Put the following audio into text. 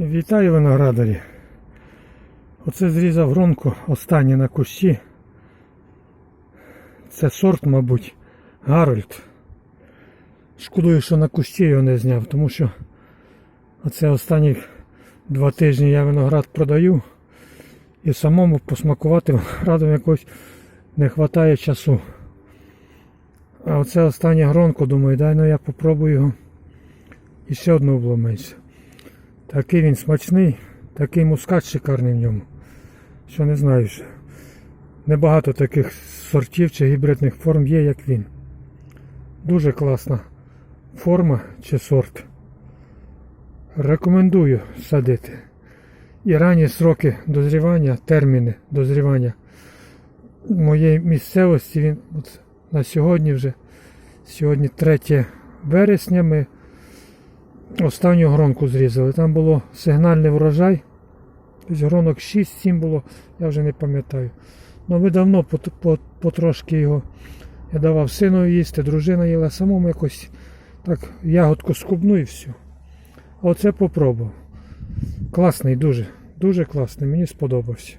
Вітаю виноградарі. Оце зрізав гронку останнє на кущі. Це сорт, мабуть, Гарольд. Шкодую, що на кущі його не зняв, тому що оце останні два тижні я виноград продаю і самому посмакувати виноградом якось не вистачає часу. А оце останнє гронко, думаю, дай ну я попробую його. І ще одного обломиться. Такий він смачний, такий мускат шикарний в ньому. Що не знаю ще. Небагато таких сортів чи гібридних форм є, як він. Дуже класна форма чи сорт. Рекомендую садити. І ранні сроки дозрівання, терміни дозрівання моєї місцевості він от на сьогодні вже. Сьогодні 3 вересня ми останню гронку зрізали. Там було сигнальний врожай. Тобто гронок 6-7 було, я вже не пам'ятаю. Ну ми давно пот- пот- потрошки його я давав сину їсти, дружина їла, самому якось так ягодку скубну і все. А оце попробував. Класний дуже, дуже класний, мені сподобався.